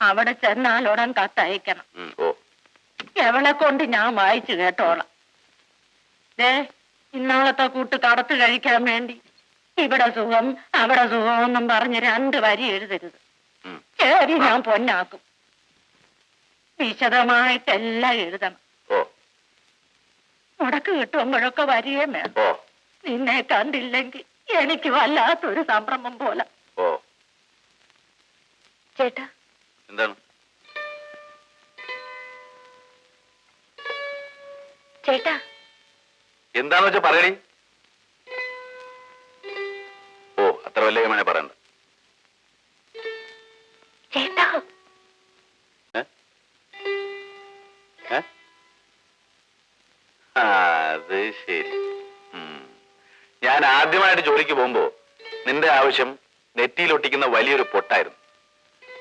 അവിടെ ചെന്നാൽ ഉടൻ കത്തയക്കണം. എവളെ കൊണ്ട് ഞാൻ വായിച്ചു കേട്ടോളാം. ദേ ഇന്നാളത്തെ കൂട്ട് കടത്ത് കഴിക്കാൻ വേണ്ടി ഇവിടെ സുഖം അവിടെ സുഖം എന്നും പറഞ്ഞ് രണ്ട് വരി എഴുതരുത്. ശരി ഞാൻ പൊന്നാക്കും. വിശദമായിട്ടെല്ലാം എഴുതണം. മുടക്ക് കിട്ടുമ്പോഴൊക്കെ വരികയും വേണം. നിന്നെ കണ്ടില്ലെങ്കിൽ എനിക്ക് വല്ലാത്തൊരു സംരംഭം പോലെ. ചേട്ടാ എന്താണ്? ചേട്ടാ. എന്താന്ന് വെച്ചാ പറയടി. ഓ അത്ര വലിയ കമനെ പറയണ്ട. ചേട്ടാ. അത് ശരി. ഞാൻ ആദ്യമായിട്ട് ജോലിക്ക് പോകുമ്പോ നിന്റെ ആവശ്യം നെറ്റിയിലൊട്ടിക്കുന്ന വലിയൊരു പൊട്ടായിരുന്നു.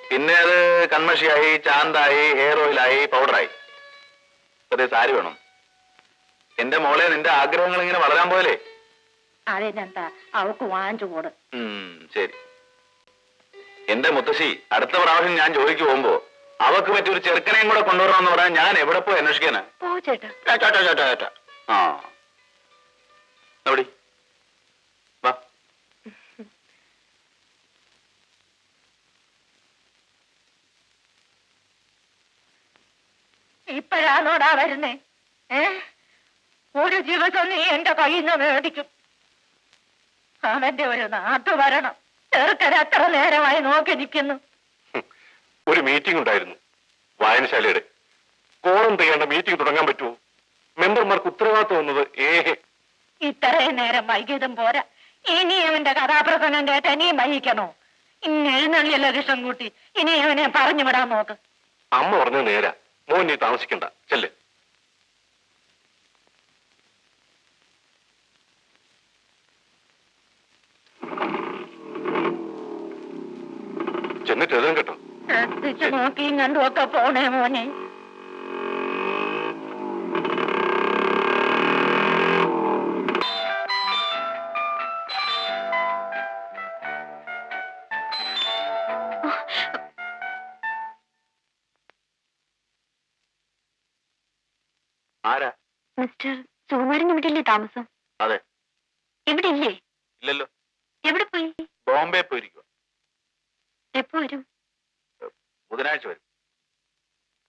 പിന്നെ അത് കൺമഷിയായി ചാന്തായി ഹെയർ ഓയിലായി പൗഡറായി ചെറിയ സാരി വേണം. എന്റെ മോളെ നിന്റെ ആഗ്രഹങ്ങൾ ഇങ്ങനെ വളരാൻ പോലെ അതിനെന്താ അവൾക്ക് വാങ്ങിച്ചു കൊടു ശരി. എന്റെ മുത്തശ്ശി അടുത്ത പ്രാവശ്യം ഞാൻ ജോലിക്ക് പോകുമ്പോ അവക്ക് പറ്റിയൊരു ചെറുക്കനെയും കൂടെ കൊണ്ടുവരണമെന്ന് പറയാൻ ഞാൻ എവിടെ പോയി അന്വേഷിക്കാനാ? ചേട്ടാ, ചേട്ടാ, ചേട്ടാ, ചേട്ടാ. ആ. എവിടെ വാ ഇപ്പോഴാണോടാ വരുന്നേ? ഏ? ഒരു ദിവസം നീ എന്റെ കയ്യിൽ നിന്ന് മേടിക്കും. അവന്റെ ഒരു നാട്ടു വരണം. ചെറുക്കൻ എത്ര നേരമായി നോക്കി നിൽക്കുന്നു. ഒരു മീറ്റിംഗ് ഉണ്ടായിരുന്നു. വായനശാലയുടെ. കോളം തെയ്യേണ്ട മീറ്റിംഗ് തുടങ്ങാൻ പറ്റുമോ? മെമ്പർമാർക്ക് ഉത്തരവാദിത്വം വന്നത് ഏഹെ? ഇത്രയും നേരം വൈകിയതും പോരാ. ഇനി അവന്റെ കഥാപ്രസംഗം കേട്ട് ഇനിയും വഹിക്കണോ ഇന്ന് എഴുന്നള്ളിയല്ലോ കൃഷ്ണൻകുട്ടി? ഇനി അവനെ പറഞ്ഞു വിടാൻ നോക്ക്. അമ്മ പറഞ്ഞ നേരാ. മോൻ നീ താമസിക്കണ്ട. ചെല്ല്. ചെന്നിട്ട് എഴുതാൻ കേട്ടോ. ശ്രദ്ധിച്ചു നോക്കിയും നോക്കാ പോണേ മോനെ. മിസ്റ്റർ സുകുമാരൻ ഇവിടെ ഇല്ലേ താമസം? അതെ. ഇവിടെ ഇല്ലേ ഇല്ലല്ലോ. എവിടെ പോയി? ബോംബെ പോയിരിക്കുക എപ്പോ വരും? ബുധനാഴ്ച വരും.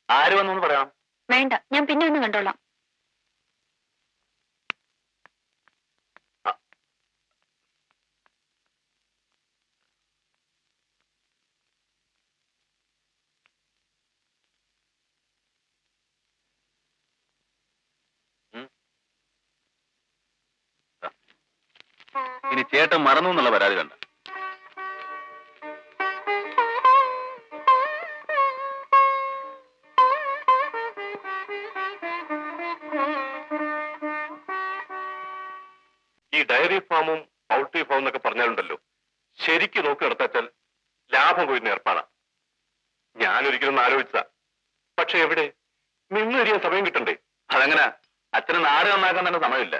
ആര് വന്നു പറയാം? വേണ്ട ഞാൻ പിന്നെ ഒന്ന് കണ്ടോളാം. ഇനി ചേട്ടൻ മറന്നു എന്നുള്ള പരാതി കണ്ട ഈ ഡയറി ഫാമും പൗൾട്രി ഫാമും എന്നൊക്കെ പറഞ്ഞാലുണ്ടല്ലോ. ശരിക്ക് നോക്കി നടത്താച്ചാൽ ലാഭം കൊയ്യുന്ന ഏർപ്പാടാ. ഞാനൊരിക്കലും ആലോചിച്ച പക്ഷെ എവിടെ? നിന്നൊരിയാൻ സമയം കിട്ടണ്ടേ? അതങ്ങനെ? അച്ഛനെ നാട് നന്നാക്കാൻ തന്നെ സമയമില്ല.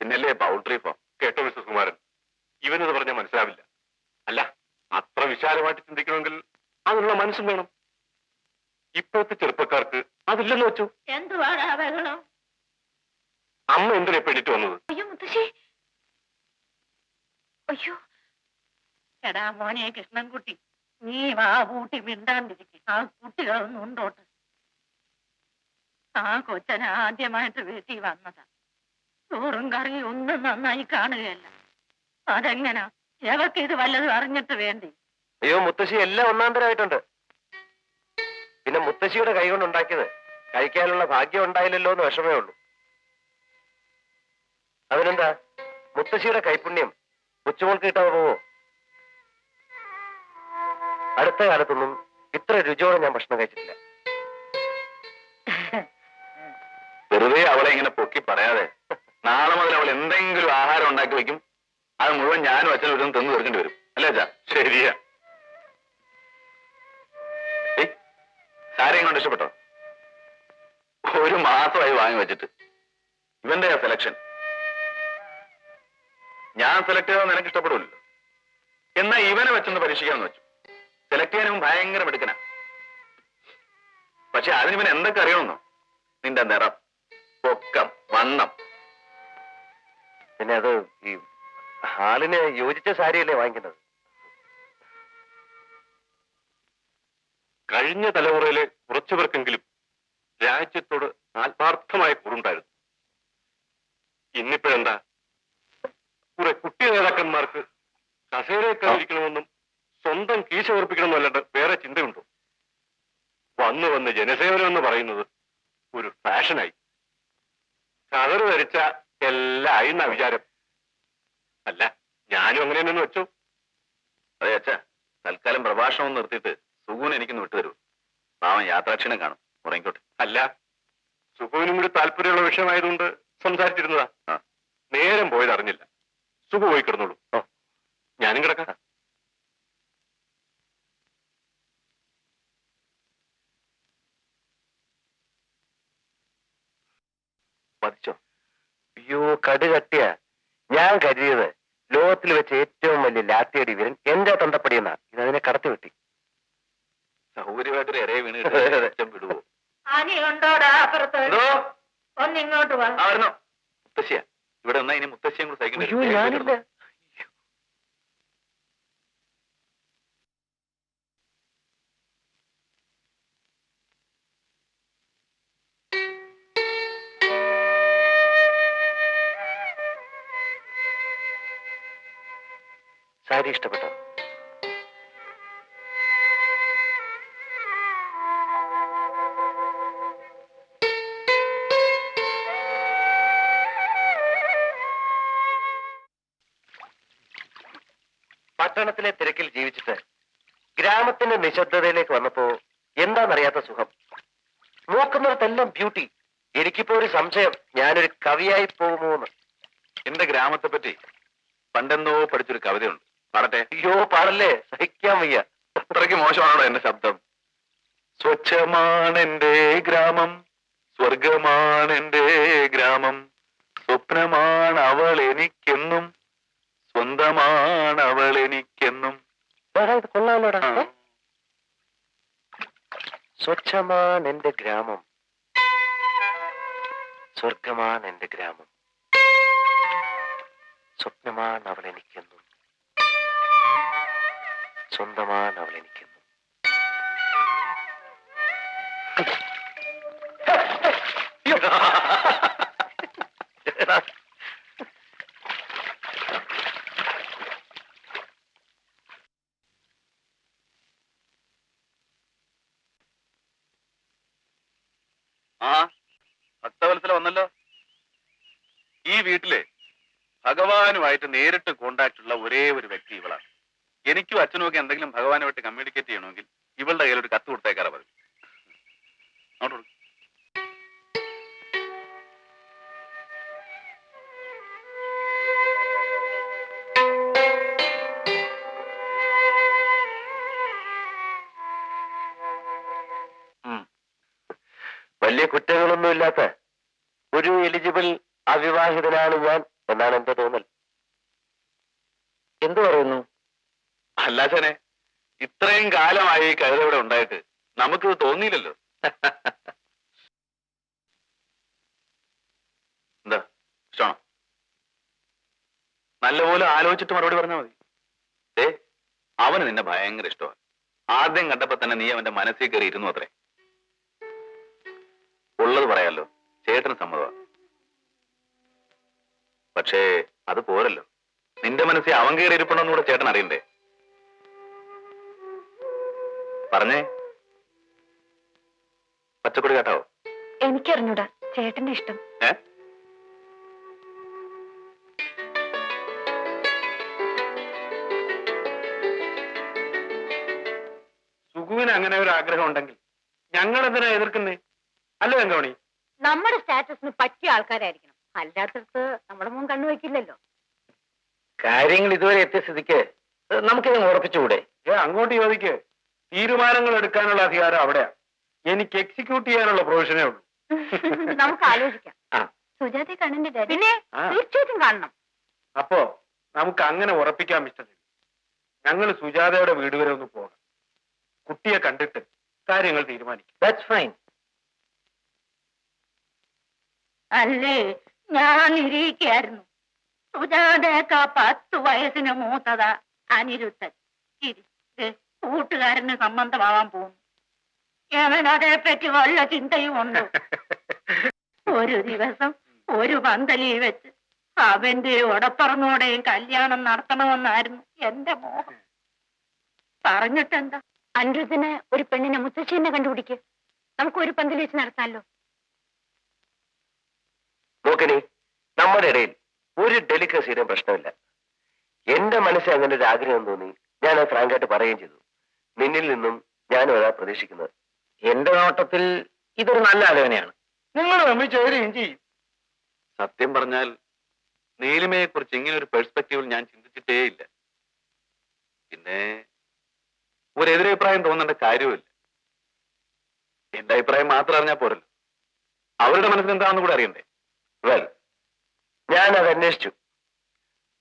പിന്നല്ലേ പൗൾട്രി ഫാം. കേട്ടോ മിസ്റ്റർ കുമാരൻ ഇവനത് പറഞ്ഞാൽ മനസ്സിലാവില്ല. അല്ല അത്ര വിശാലമായിട്ട് ചിന്തിക്കണമെങ്കിൽ അതിനുള്ള മനസ്സും വേണം. ഇപ്പോഴത്തെ ചെറുപ്പക്കാർക്ക് അതില്ലെന്ന് വെച്ചു. എന്തുവാടാ ബഹളം? അമ്മ എന്തിനാ പേടിട്ട് വന്നത്? അയ്യോ മുത്തശ്ശി. അയ്യോ. എടാ മോനെ കൃഷ്ണൻകുട്ടി നീ ആ കൂട്ടി മിണ്ടാണ്ടിരിക്കും. ആ കുട്ടികളൊന്നും ഉണ്ടോട്ട്? ആ കൊച്ചൻ ആദ്യമായിട്ട് വീട്ടിൽ വന്നതാ. ചോറും കറിയും ഒന്നും നന്നായി കാണുകയല്ല. അതെങ്ങനാ? എവർക്ക് ഇത് വല്ലതും അറിഞ്ഞിട്ട് വേണ്ടി. അയ്യോ മുത്തശ്ശി എല്ലാം ഒന്നാന്തരമായിട്ടുണ്ട്. പിന്നെ മുത്തശ്ശിയുടെ കൈ കൊണ്ട് ഉണ്ടാക്കിയത് കഴിക്കാനുള്ള ഭാഗ്യം ഉണ്ടായില്ലല്ലോ എന്ന് വിഷമേ ഉള്ളൂ. അതിനെന്താ? മുത്തശ്ശിയുടെ കൈപുണ്യം കൊച്ചുമോൾക്ക് കിട്ടാതെ പോവോ? അടുത്ത കാലത്തൊന്നും ഇത്ര രുചിയോടെ ഞാൻ ഭക്ഷണം കഴിച്ചിട്ടില്ല. വെറുതെ അവളെ ഇങ്ങനെ പൊക്കി പറയാതെ നാളെ മുതൽ അവൾ എന്തെങ്കിലും ആഹാരം ഉണ്ടാക്കി വെക്കും അത് മുഴുവൻ ഞാനും അച്ഛനും ഒരു തന്നു തീർക്കേണ്ടി വരും. അല്ലേ അച്ഛാ? ശരിയാ. സാരയും സാരിയും കൊണ്ട് ഇഷ്ടപ്പെട്ടോ? ഒരു മാസമായി വാങ്ങി വെച്ചിട്ട്. ഇവന്റെ സെലക്ഷൻ ഞാൻ സെലക്ട് ചെയ്താൽ നിനക്ക് ഇഷ്ടപ്പെടില്ലല്ലോ എന്നാ ഇവനെ വെച്ചൊന്ന് പരീക്ഷിക്കാമെന്ന് വെച്ചു. സെലക്ട് ചെയ്യാനും ഭയങ്കര മിടുക്കനാ. പക്ഷെ അതിന് ഇവൻ എന്തൊക്കെ അറിയണമെന്നോ? നിന്റെ നിറം പൊക്കം വണ്ണം. പിന്നെ അത് ഈ ഹാളിന് യോജിച്ച സാരിയല്ലേ വാങ്ങിക്കുന്നത്? കഴിഞ്ഞ തലമുറയിലെ കുറച്ചു പേർക്കെങ്കിലും രാജ്യത്തോട് ആത്മാർത്ഥമായ കൂറുണ്ടായിരുന്നു. ഇന്നിപ്പോഴെന്താ? കുറെ കുട്ടി നേതാക്കന്മാർക്ക് കസേരയെക്കാതിരിക്കണമെന്നും സ്വന്തം കീശ ഉറപ്പിക്കണമെന്നും അല്ലാണ്ട് വേറെ ചിന്തയുണ്ടോ? വന്നു വന്ന് ജനസേവനം എന്ന് പറയുന്നത് ഒരു ഫാഷനായി. കതറ് ധരിച്ച എല്ലാം ആയി എന്നാ വിചാരം അല്ല ഞാനും അങ്ങനെ തന്നെ വെച്ചു അതെ അച്ഛാ തൽക്കാലം നിർത്തിയിട്ട് സുഖുവിന് എനിക്കൊന്ന് വിട്ടുതരൂ. പാവൻ യാത്രാക്ഷീണം കാണും. ഉറങ്ങിക്കോട്ടെ. അല്ല സുഖുവിനും കൂടി താല്പര്യമുള്ള വിഷയമായതുകൊണ്ട് സംസാരിച്ചിരുന്നതാ. നേരം പോയത് അറിഞ്ഞില്ല സുഖു പോയി കിടന്നോളൂ. ഞാനും കിടക്കാം. സാരി ഇഷ്ടപ്പെട്ടോ. പട്ടണത്തിലെ തിരക്കിൽ ജീവിച്ചിട്ട് ഗ്രാമത്തിന്റെ നിശബ്ദതയിലേക്ക് വന്നപ്പോ എന്താണെന്നറിയാത്ത സുഖം. നോക്കുന്നിടത്തെല്ലാം ബ്യൂട്ടി എനിക്കിപ്പോ ഒരു സംശയം. ഞാനൊരു കവിയായി പോകുമോ എന്ന് എന്റെ ഗ്രാമത്തെ പറ്റി പണ്ടെന്നോ പഠിച്ചൊരു കവിതയുണ്ട്. പാടട്ടെ. അയ്യോ പാടല്ലേ? സഹിക്കാൻ വയ്യ. അത്രയ്ക്ക് മോശമാണോ എന്റെ ശബ്ദം? സ്വച്ഛമാണെന്റെ ഗ്രാമം സ്വർഗമാണെന്റെ ഗ്രാമം. സ്വപ്നമാണ് അവൾ എനിക്കെന്നും സ്വന്തമാണ് അവൾ എനിക്കെന്നും? സ്വച്ഛമാണ് എന്റെ ഗ്രാമം. സ്വർഗമാണ് എന്റെ ഗ്രാമം. സ്വപ്നമാണ് അവൾ എനിക്കെന്നും സ്വന്തമാണ് അവൾ എനിക്ക്. വന്നല്ലോ. ഈ വീട്ടിലെ ഭഗവാനുമായിട്ട് നേരിട്ട് കോണ്ടാക്ട് ഉള്ള ഒരേ ഒരു വ്യക്തി. എനിക്കും അച്ഛനും ഒക്കെ എന്തെങ്കിലും ഭഗവാനുമായിട്ട് കമ്മ്യൂണിക്കേറ്റ് ചെയ്യണമെങ്കിൽ ഇവളുടെ കയ്യിൽ ഒരു കത്ത് ഇഷ്ടമാണോ നല്ലപോലെ ആലോചിച്ചിട്ട് മറുപടി പറഞ്ഞാൽ മതി. ഏ അവന് നിന്നെ ഭയങ്കര ഇഷ്ടമാണ്. ആദ്യം കണ്ടപ്പോ തന്നെ നീ അവന്റെ മനസ്സിൽ കയറി ഇരുന്നു അത്രേ. ഉള്ളത് പറയാലോ ചേട്ടന് സമ്മതമാണ്. പക്ഷേ അത് പോരല്ലോ. നിന്റെ മനസ്സിൽ അവൻ കയറി ഇരിപ്പുണ്ടെന്ന് കൂടെ ചേട്ടൻ അറിയണ്ടേ? പറഞ്ഞേ. പച്ചക്കൊടി കേട്ടാവോ? എനിക്കറിഞ്ഞൂടാ ചേട്ടന്റെ ഇഷ്ടം. ഏ? സുഖുവിന് അങ്ങനെ ഒരു ആഗ്രഹം ഉണ്ടെങ്കിൽ ഞങ്ങൾ എന്തിനാ എതിർക്കുന്നേ? അല്ലേ വെങ്കമണി നമ്മുടെ സ്റ്റാറ്റസിന് പറ്റിയ ആൾക്കാരായിരിക്കണം. അല്ലാത്തടത്ത് നമ്മുടെ മുൻ കണ്ണു വെക്കില്ലല്ലോ കാര്യങ്ങൾ ഇതുവരെ എത്തിയ സ്ഥിതിക്ക് നമുക്കിത് ഉറപ്പിച്ചുകൂടെ? ഏ അങ്ങോട്ട് ചോദിക്ക്. തീരുമാനങ്ങൾ എടുക്കാനുള്ള അധികാരം അവിടെയാ. എനിക്ക് എക്സിക്യൂട്ട് ചെയ്യാനുള്ള പ്രൊവിഷനേ ഉള്ളൂ. നമുക്ക് ആലോചിക്കാം. സുജാതി കണ്ണിന്റെ പിന്നെ. തീർച്ചയായിട്ടും കാണണം. അപ്പോ നമുക്ക് അങ്ങനെ ഉറപ്പിക്കാം മിസ്റ്റർ. ഞങ്ങൾ സുജാതയുടെ വീട് വരെ ഒന്ന് പോകാം. കുട്ടിയെ കണ്ടിട്ട് കാര്യങ്ങൾ തീരുമാനിക്കും. ദാറ്റ്സ് ഫൈൻ അല്ലേ? ഞാൻ ഇരിക്കായിരുന്നു സുജാതേക്ക പത്ത് വയസ്സിന് മൂത്തതാ അനിരുദ്ധൻ. കൂട്ടുകാരന് സംബന്ധമാവാൻ പോകുന്നു. യവനതേപ്പറ്റി വല്ല ചിന്തയും ഉണ്ട്? ഒരു ദിവസം ഒരു പന്തലി വെച്ച് അവന്റെ ഉടപ്പറന്നോടെയും കല്യാണം നടത്തണമെന്നായിരുന്നു എന്റെ മോഹം. പറഞ്ഞിട്ടെന്താ? അനിരുദ്ധന് ഒരു പെണ്ണിനെ മുത്തശ്ശീനെ കണ്ടുപിടിക്ക്. നമുക്ക് ഒരു പന്തിൽ വെച്ച് നടത്താമല്ലോ നോക്കണി നമ്മുടെ ഇടയിൽ ഒരു ഡെലിക്കസിയുടെ പ്രശ്നമില്ല. എന്റെ മനസ്സിൽ അങ്ങനെ ഒരു ആഗ്രഹം തോന്നി ഞാൻ അത് ഫ്രാങ്കായിട്ട് പറയുകയും ചെയ്തു. നിന്നിൽ നിന്നും ഞാൻ ഒരാൾ പ്രതീക്ഷിക്കുന്നത്. എന്റെ നോട്ടത്തിൽ ഇതൊരു നല്ല ആലോചനയാണ്. നിങ്ങൾ തമ്മിൽ ചേരുകയും ചെയ്യും. സത്യം പറഞ്ഞാൽ നീലിമയെ കുറിച്ച് ഇങ്ങനെ ഒരു പെർസ്പെക്റ്റീവിൽ ഞാൻ ചിന്തിച്ചിട്ടേ ഇല്ല പിന്നെ ഒരു എതിരഭിപ്രായം തോന്നേണ്ട കാര്യവുമില്ല. എന്റെ അഭിപ്രായം മാത്രം അറിഞ്ഞാൽ പോരല്ലോ. അവരുടെ മനസ്സിൽ എന്താണെന്ന് കൂടെ അറിയണ്ടേ? വെൽ ഞാൻ അത് അന്വേഷിച്ചു.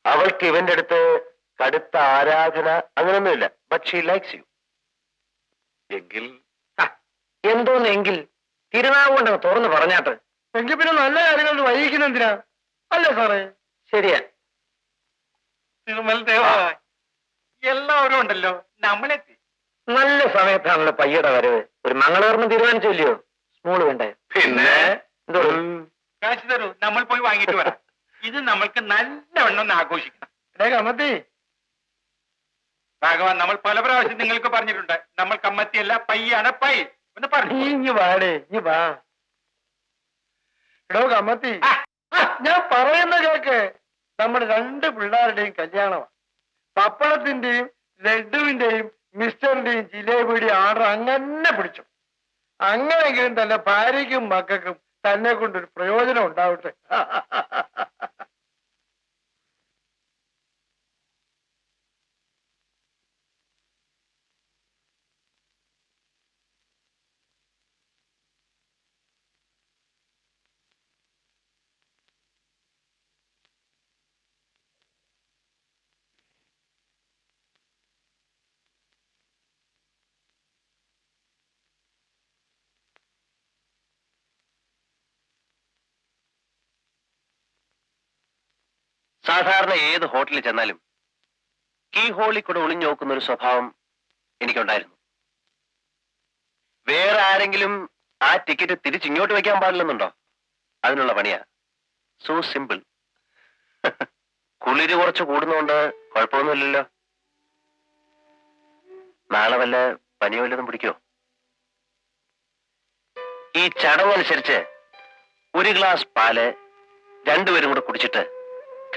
അവൾക്ക് ഇവന്റെ അടുത്ത് കടുത്ത ആരാധന അങ്ങനൊന്നുമില്ല ബട്ട് ഷീ ലൈക്സ് യു എങ്കിൽ? എന്തോന്നെങ്കിൽ തിരുനാവുകൊണ്ട് തുറന്നു പറഞ്ഞാട്ട്. എങ്കിൽ പിന്നെ നല്ല കാര്യങ്ങൾ വൈകിക്കുന്ന എന്തിനാ? അല്ലേ സാറേ? ശരിയാ. തിരുമൽ ദേവ എല്ലാവരും ഉണ്ടല്ലോ നമ്മളെത്തി നല്ല സമയത്താണല്ലോ പയ്യയുടെ വരവ്. ഒരു മംഗളകർമ്മം തീരുമാനിച്ചില്ലയോ? സ്മോൾ വേണ്ടേ? പിന്നെ? എന്തോ കാശ് തരൂ. നമ്മൾ പോയി വാങ്ങിയിട്ട് വരാം. ഇത് നമ്മൾക്ക് നല്ലവണ്ണം ഒന്ന് ആഘോഷിക്കണം. ഭാഗവാൻ ഭഗവാൻ നമ്മൾ പല പ്രാവശ്യം നിങ്ങൾക്ക് പറഞ്ഞിട്ടുണ്ട്. നമ്മൾ കമ്മത്തിയല്ല പയ്യാണ് പൈ. ഒന്ന് പറഞ്ഞു. വാടേ ഇഞ്ഞി വാ. എടോ കമ്മത്തി. ഞാൻ പറയുന്ന കേക്ക് നമ്മുടെ രണ്ട് പിള്ളേരുടെയും കല്യാണമാണ് പപ്പളത്തിന്റെയും ലഡുവിന്റെയും മിസ്റ്ററിന്റെയും ജിലേബിയുടെയും ആർഡർ അങ്ങനെ പിടിച്ചു. അങ്ങനെങ്കിലും തന്റെ ഭാര്യയ്ക്കും മക്കൾക്കും തന്നെ കൊണ്ടൊരു പ്രയോജനം ഉണ്ടാവട്ടെ. സാധാരണ ഏത് ഹോട്ടലിൽ ചെന്നാലും കീ ഹോളിൽ കൂടെ ഒളിഞ്ഞു നോക്കുന്ന ഒരു സ്വഭാവം എനിക്കുണ്ടായിരുന്നു. വേറെ ആരെങ്കിലും ആ ടിക്കറ്റ് തിരിച്ചിങ്ങോട്ട് വെക്കാൻ പാടില്ലെന്നുണ്ടോ? അതിനുള്ള പണിയാ. സോ സിമ്പിൾ കുളിര് കുറച്ച് കൂടുന്നോണ്ട് കുഴപ്പമൊന്നുമില്ലല്ലോ. നാളെ വല്ല പനി വല്ലതും പിടിക്കോ ഈ ചടങ്ങനുസരിച്ച് ഒരു ഗ്ലാസ് പാൽ രണ്ടുപേരും കൂടെ കുടിച്ചിട്ട്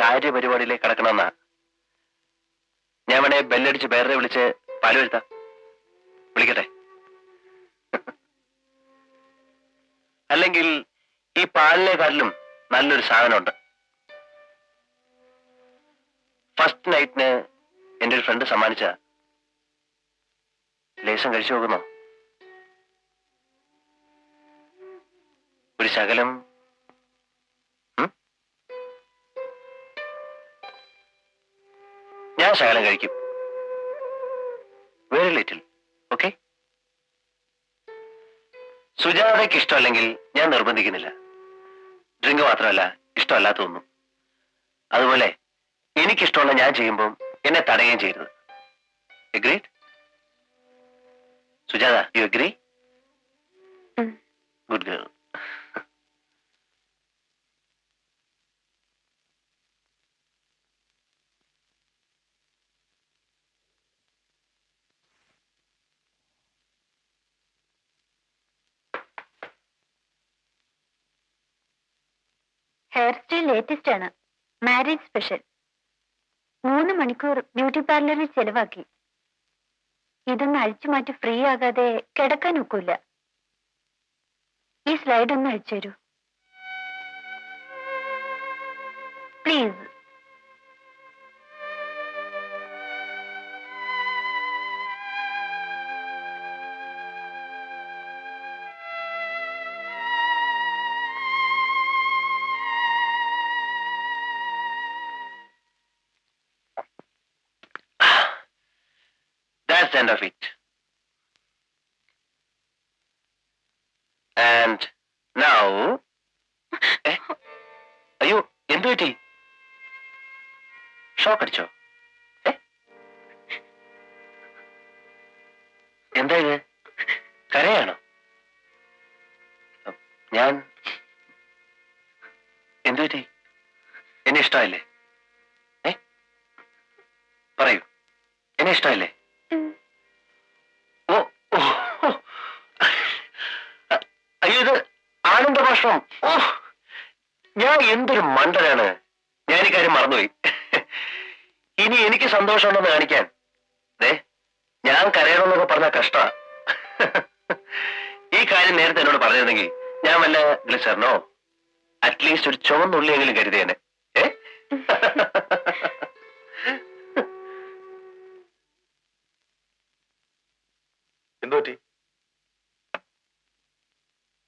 കാര്യപരിപാടിയിലേക്ക് കടക്കണമെന്നാ. ഞാൻ വേണേ ബെല്ലടിച്ച് വേറെ വിളിച്ച് പാൽ വിളിക്കട്ടെ. അല്ലെങ്കിൽ ഈ പാലിനെക്കാട്ടിലും നല്ലൊരു സാധനമുണ്ട്. ഫസ്റ്റ് നൈറ്റിന് എന്റെ ഒരു ഫ്രണ്ട് സമ്മാനിച്ച ലേശം കഴിച്ചു നോക്കുന്നോ. ഒരു ശകലം ശകലം കഴിക്കും. വെരി ലിറ്റിൽ ഓക്കെ സുജാതയ്ക്ക് ഇഷ്ടമല്ലെങ്കിൽ ഞാൻ നിർബന്ധിക്കുന്നില്ല. ഡ്രിങ്ക് മാത്രമല്ല ഇഷ്ടമല്ലാത്തൊന്നും അതുപോലെ എനിക്കിഷ്ടമുള്ള ഞാൻ ചെയ്യുമ്പോൾ എന്നെ തടയുകയും ചെയ്യരുത്. Agreed Sujatha you agree good girl hair style latest ആണ്. Marriage special. മൂന്ന് മണിക്കൂർ ബ്യൂട്ടി പാർലറിൽ ചെലവാക്കി. ഇതൊന്ന് അഴിച്ചു മാറ്റി ഫ്രീ ആകാതെ കിടക്കാൻ ഒക്കില്ല. ഈ സ്ലൈഡ് ഒന്ന് അഴിച്ചു തരൂ. Please. End of it. And now, eh, അയ്യോ എന്തു പറ്റി? ഷോക്ക് അടിച്ചോ? എന്താ ഇത്? കരയാണോ? ഞാൻ എന്തു പറ്റി? എന്നെ ഇഷ്ടമായില്ലേ? പറയൂ. എന്നെ ഇഷ്ടമായില്ലേ ഓ ഓ ഓ. അയ്യോ ഇത് ആനന്ദ ഭാഷണം ഓ ഞാൻ എന്തൊരു മണ്ടനാണ്. ഞാൻ ഈ കാര്യം മറന്നുപോയി. ഇനി എനിക്ക് സന്തോഷമുണ്ടെന്ന് കാണിക്കാൻ? ദേ ഞാൻ കരയണമെന്നൊക്കെ പറഞ്ഞ കഷ്ട. ഈ കാര്യം നേരത്തെ എന്നോട് പറഞ്ഞിരുന്നെങ്കിൽ ഞാൻ വല്ല ഗ്ലിസറിനോ അറ്റ്ലീസ്റ്റ് ഒരു ചുവന്നുള്ളിയെങ്കിലും കരുതിയേനെ ഏ എന്തു പറ്റി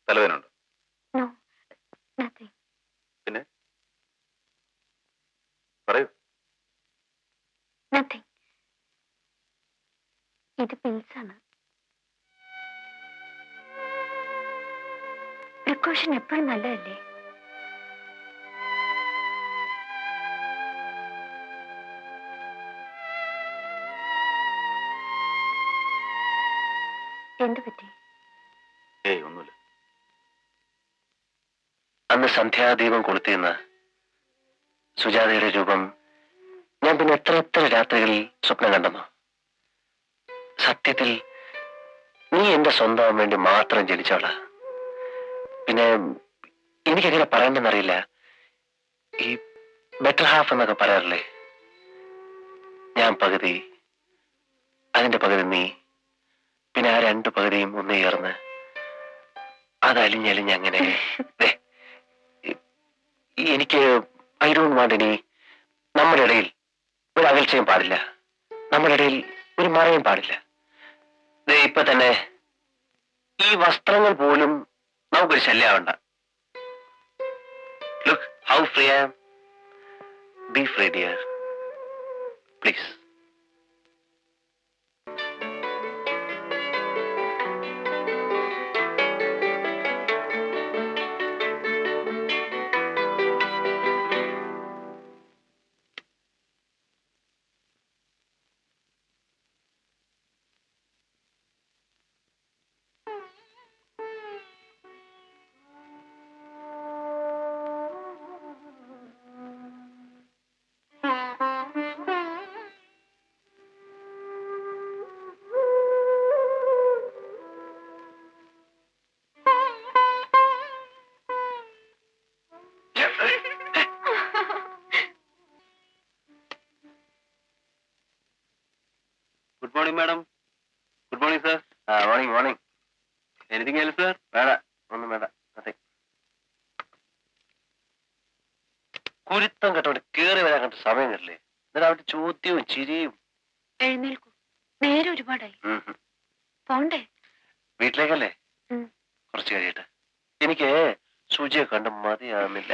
തലവേനുണ്ട് നോ നത്തിങ് പിന്നെ പറയൂ നത്തിങ് ഇത് പിൽസാണ് പ്രിക്കോഷൻ എപ്പോഴും നല്ലതല്ലേ? എന്തു പറ്റി? ഏയ് അന്ന് സന്ധ്യാദീപം കൊളുത്തിയെന്ന് സുജാതയുടെ രൂപം ഞാൻ പിന്നെ എത്ര എത്ര രാത്രികളിൽ സ്വപ്നം കണ്ടെന്നോ സത്യത്തിൽ നീ എന്റെ സ്വന്തം വേണ്ടി മാത്രം ജനിച്ചവളാ. പിന്നെ എനിക്കെങ്ങനെ പറയണ്ടെന്നറിയില്ല. ഈ ബെറ്റർ ഹാഫ് എന്നൊക്കെ പറയാറില്ലേ? ഞാൻ പകുതി അതിന്റെ പകുതി നീ പിന്നെ ആ രണ്ട് പകുതിയും ഒന്ന് ചേർന്ന് അതലിഞ്ഞലിഞ്ഞ് അങ്ങനെ. എനിക്ക് ഐ ഡോണ്ട് വാണ്ട് ഇനി നമ്മുടെ ഇടയിൽ ഒരു അകൽച്ചയും പാടില്ല. നമ്മുടെ ഇടയിൽ ഒരു മറയും പാടില്ല. ഇപ്പൊ തന്നെ ഈ വസ്ത്രങ്ങൾ പോലും നമുക്കൊരു ശല്യമാവണ്ട look how free am be free dear please morning morning anything else sir വേണ്ട ഒന്നും വേണ്ട. അതെ കുരുത്തം കേട്ടോണ്ട് കേറി വരാൻ കണ്ട സമയം കിട്ടില്ലേ എന്നിട്ട് അവന്റെ ചോദ്യവും ചിരിയും. എഴുന്നേൽക്കൂ. നേരെ ഒരുപാടായി. പോണ്ടേ? വീട്ടിലേക്കല്ലേ. കുറച്ച് കഴിയട്ടെ. എനിക്ക് സൂചിയെ കണ്ട് മതിയാകുന്നില്ല